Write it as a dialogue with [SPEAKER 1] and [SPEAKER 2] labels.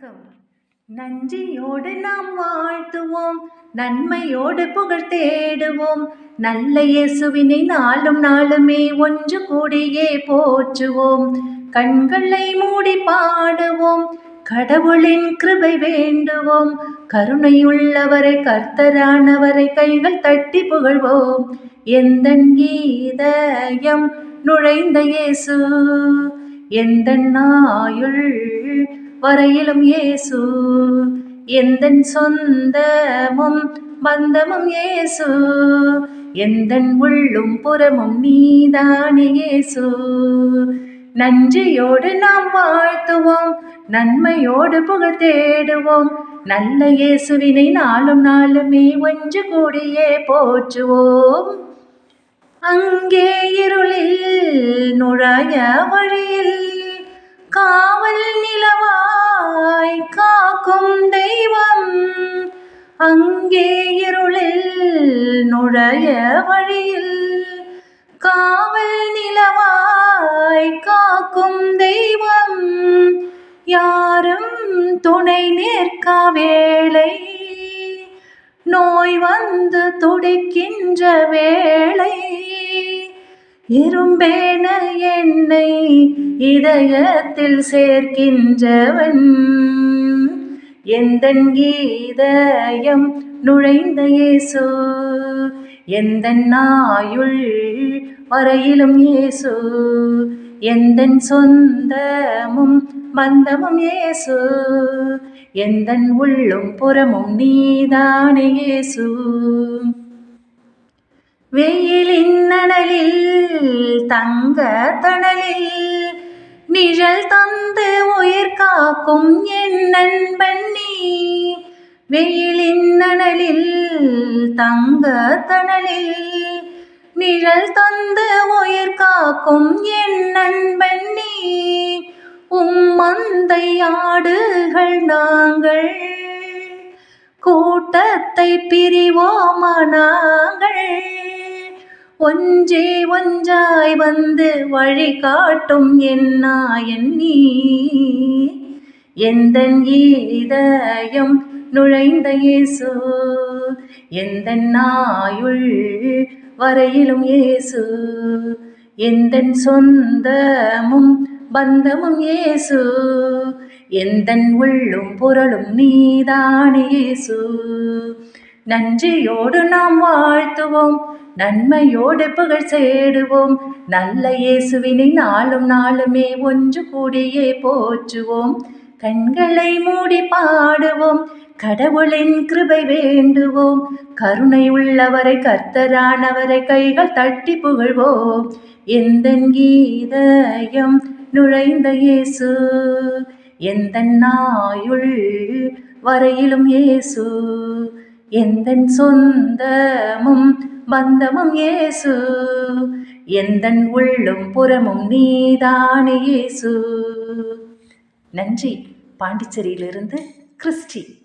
[SPEAKER 1] வணக்கம். நன்றியோடு நாம் வாழ்த்துவோம். நன்மையோடு புகழ் தேடுவோம். நல்ல இயேசுவினை நாளும் நாளுமே ஒன்று கூடியே போற்றுவோம். கண்களை மூடி பாடுவோம். கடவுளின் கிருபை வேண்டுவோம். கருணையுள்ளவரை கர்த்தரானவரை கைகள் தட்டி புகழ்வோம். எந்த கீதயம் நுழைந்த இயேசு? எந்த நாயுள் வரையிலும் இயேசு. எந்தன் சொந்தமும் பந்தமும் இயேசு. எந்தன் உள்ளும் புறமும் நீதானே இயேசு. நன்றியோடு நாம் வாழ்த்துவோம் நன்மையோடு புகழ் தேடுவோம். நல்ல இயேசுவினை நாளும் நாளுமே ஒன்று கூடியே போற்றுவோம். அங்கே இருளில் நுழைய வழியில் காவல் நிலவா நிலவாய் காக்கும் தெய்வம் அங்கே இருளில் நுழைய வழியில். காவல் நிலவாய் காக்கும் தெய்வம் யாரும் துணை நிற்க வேளை நோய் வந்து துடிக்கின்ற வேளை. இரும்பேன என்னை இதயத்தில் சேர்க்கின்றவன். எந்தன் கீதயம் நுழைந்த இயேசு? எந்த நாயுள் வரையிலும் இயேசு? எந்த சொந்தமும் பந்தமும் இயேசு? எந்த உள்ளும் புறமும் நீதானே இயேசு? வெயிலின் நன தங்க தணலில் நிழல் தந்து உயிர் காக்கும் என் நண்பன் நீ. வெயிலின் நனலில் தங்க தணலில் நிழல் தந்து உயிர் காக்கும் என் நண்பன் நீ. உம்மந்தை ஆடுகள் நாங்கள் கூட்டத்தை பிரிவோமா நாங்கள் ஒன்றே ஒன்றாய் வந்து வழிகாட்டும் என்னாயன் நீ. எந்த இதயம் நுழைந்த இயேசு எந்த நாயுள் வரையிலும் இயேசு எந்த சொந்தமும் பந்தமும் இயேசு எந்த உள்ளும் புரளும் நீதானே இயேசு. நன்றியோடு நாம் வாழ்த்துவோம். நன்மையோடு புகழ் சேடுவோம். நல்ல இயேசுவினை நாளும் நாளுமே ஒன்று கூடியே போற்றுவோம். கண்களை மூடி பாடுவோம். கடவுளின் கிருபை வேண்டுவோம். கருணை உள்ளவரை கர்த்தரானவரை கைகள் தட்டி புகழ்வோம். எந்த கீதயம் நுழைந்த இயேசு எந்த நாயுள் வரையிலும் இயேசு எந்தன் சொந்தமும் பந்தமும் இயேசு எந்தன் உள்ளும் புறமும் நீதானே இயேசு நன்றி. பாண்டிச்சேரியிலிருந்து கிறிஸ்டி.